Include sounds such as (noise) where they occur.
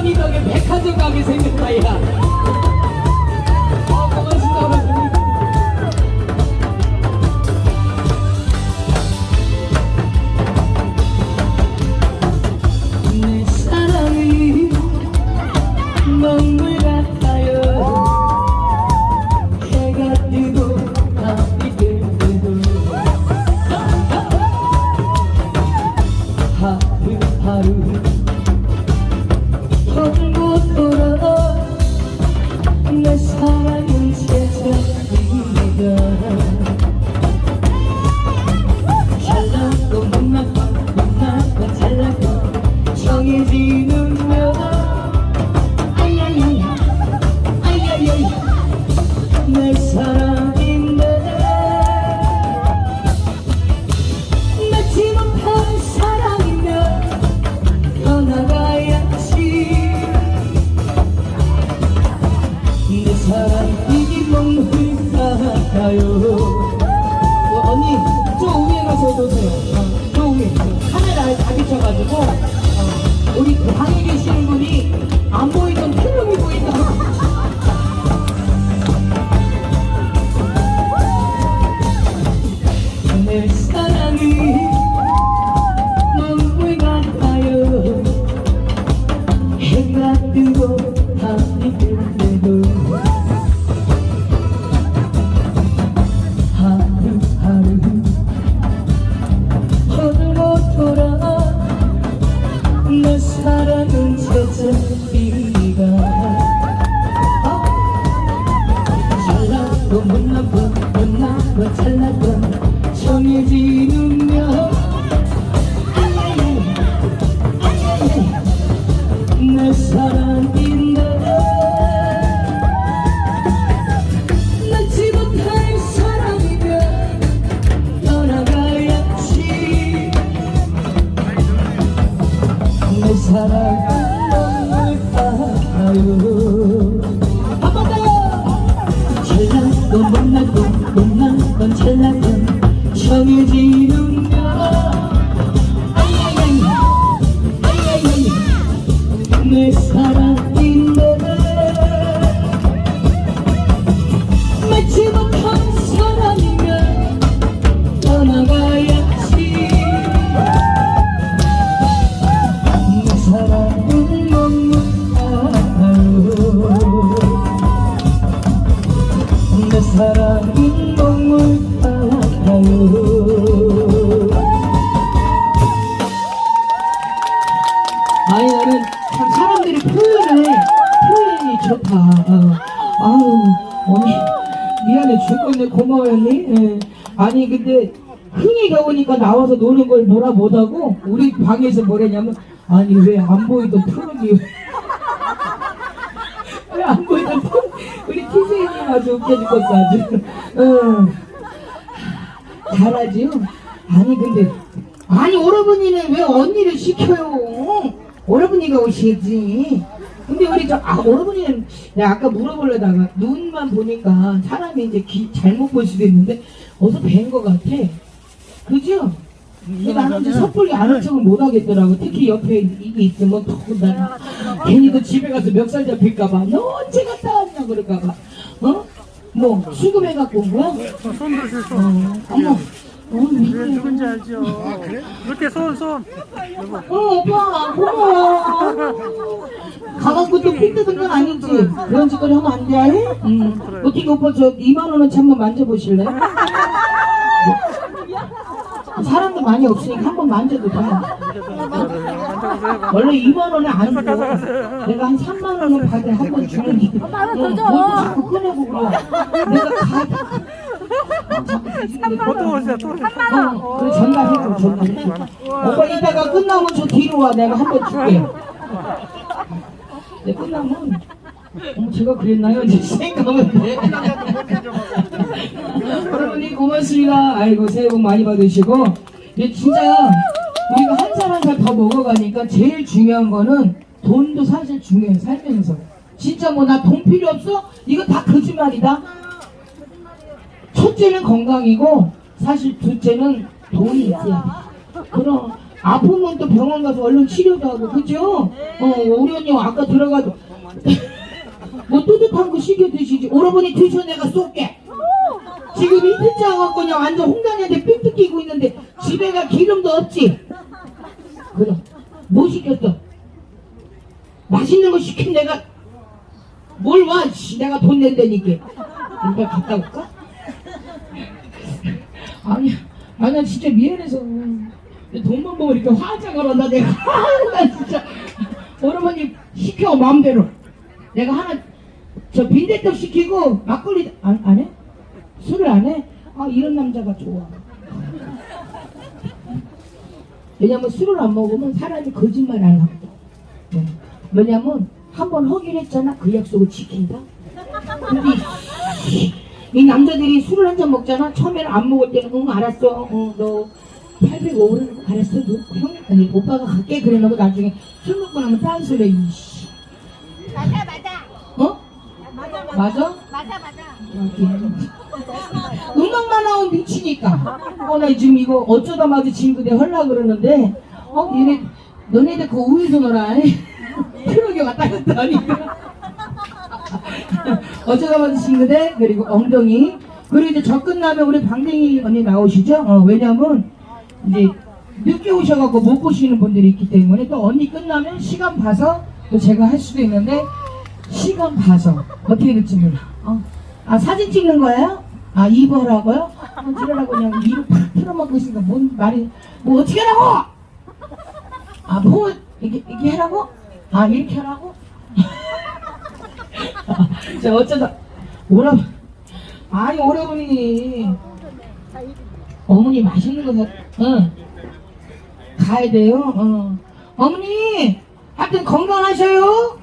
어머니 덕에 백화점 가게 생겼다 야 어, 하루하루 Oh, 같 사랑은 뭘까요 한번 아니 참 사람들이 표현을 표현이 좋다. 어. 아우 언니 미안해 죽겠네 고마워요 언니. 예. 아니 근데 흥이가 오니까 나와서 노는 걸 뭐라 못하고 우리 방에서 뭐랬냐면 아니 왜 안 보이던 푸른이 (laughs) 왜안 보이 티세이님 아주 웃겨 죽겠어 아주. 어. 잘하지요? 아니 근데 아니 오라버니는 왜 언니를 시켜요? 오라버니가 오시지. 근데 우리 저 아, 오라버니는 내가 아까 물어보려다가 눈만 보니까 사람이 이제 귀 잘못 볼 수도 있는데 어서 뵌 것 같아. 그죠? 나는 섣불리 아는 척을 못 하겠더라고. 특히 옆에 이게 있으면 더 나는 괜히 또 집에 가서 멱살 잡힐까봐. 너 언제 갔다 왔냐 그럴까봐. 어? 뭐 수금해 갖고 온 거야? 손 드세요 손. 어, 어머. 어, 왜왜 누군지 알죠? 이렇게 손 손. 어, 오빠, 고마워. 가갖고 또피 뜯은 건 아니지? 그런 짓거리 하면 안 돼? 응. 어떻게 오빠 저 2만원어치 한번 만져보실래? 사람도 많이 없으니까 한 번 만져도 돼. 원래 2만 원에 안 줘. 내가 한 3만 원을 받을 한번 주는데. 만원 어, 더 줘. 뭘 자꾸 꺼내고 그래. 내가 가. 또 오세요 또. 어, 그래 전달해줘 전달해 오빠 이따가 끝나면 저 뒤로 와 내가 한 번 줄게 네, 끝나면 어머 제가 그랬나요? 이제 생각하면 돼 여러분이 고맙습니다 아이고 새해 복 많이 받으시고 이제 진짜 우리가 한 살 한 살 더 먹어가니까 제일 중요한 거는 돈도 사실 중요해 살면서 진짜 뭐 나 돈 필요 없어? 이거 다 거짓말이다 첫째는 건강이고 사실 둘째는 돈이 있어야 돼. 그럼 아프면 또 병원 가서 얼른 치료도 하고 그죠? 어 우리 언니 아까 들어가도 뭐 (laughs) 뜨뜻한 거 시켜 드시지 오라버니 드셔 내가 쏠게 지금 이틀 짜갖고 그냥 완전 홍단이한테 삥 뜯기고 있는데 집에가 기름도 없지 그래 뭐 시켰어 맛있는 거 시킨 내가 뭘 와, 씨, 내가 돈 낸다니까. 이거 갔다 올까? 아니, 아, 나 진짜 미안해서. 돈만 먹으니까 화장을 한다, 내가. 나 진짜. 오라버니 시켜, 마음대로. 내가 하나, 저 빈대떡 시키고, 막걸리, 안, 안 해? 술을 안 해? 아, 이런 남자가 좋아. 왜냐면 술을 안 먹으면 사람이 거짓말 안 하거든. 네. 왜냐면 한 번 허기를 했잖아 그 약속을 지킨다 근데 이, 이 남자들이 술을 한 잔 먹잖아 처음에는 안 먹을 때는 응 알았어 응너 805를 알았어 너 형 아니 오빠가 갈게 그래 놓고 나중에 술 먹고 나면 딴소리 이씨 맞아 맞아 어? 맞아 맞아? 맞아 맞아 여기. 음악만 나오면 미치니까. 어, 나 지금 이거 어쩌다 마주 친구들 하려고 그러는데, 어, 얘네, 너네들 그 우유도 넣어라. (laughs) 트럭에 왔다 갔다 하니까. (laughs) 어쩌다 마주 친구들, 그리고 엉덩이. 그리고 이제 저 끝나면 우리 방댕이 언니 나오시죠? 어, 왜냐면, 이제, 늦게 오셔갖고 못 보시는 분들이 있기 때문에 또 언니 끝나면 시간 봐서 또 제가 할 수도 있는데, 시간 봐서 어떻게 될지 몰라. 어. 아 사진 찍는 거예요? 아 입어라고요? 아, 찍으라고 그냥 입을 팍 틀어막고 있으니까 뭔 말이 뭐 어떻게 하라고? 아 뭐 이게 이게 하라고? 아 이렇게 하라고? (laughs) 자 어쩌다 오라 아니 오라버니 어머니 맛있는 거 사, 응 가야 돼요. 어. 어머니 하여튼 건강하셔요.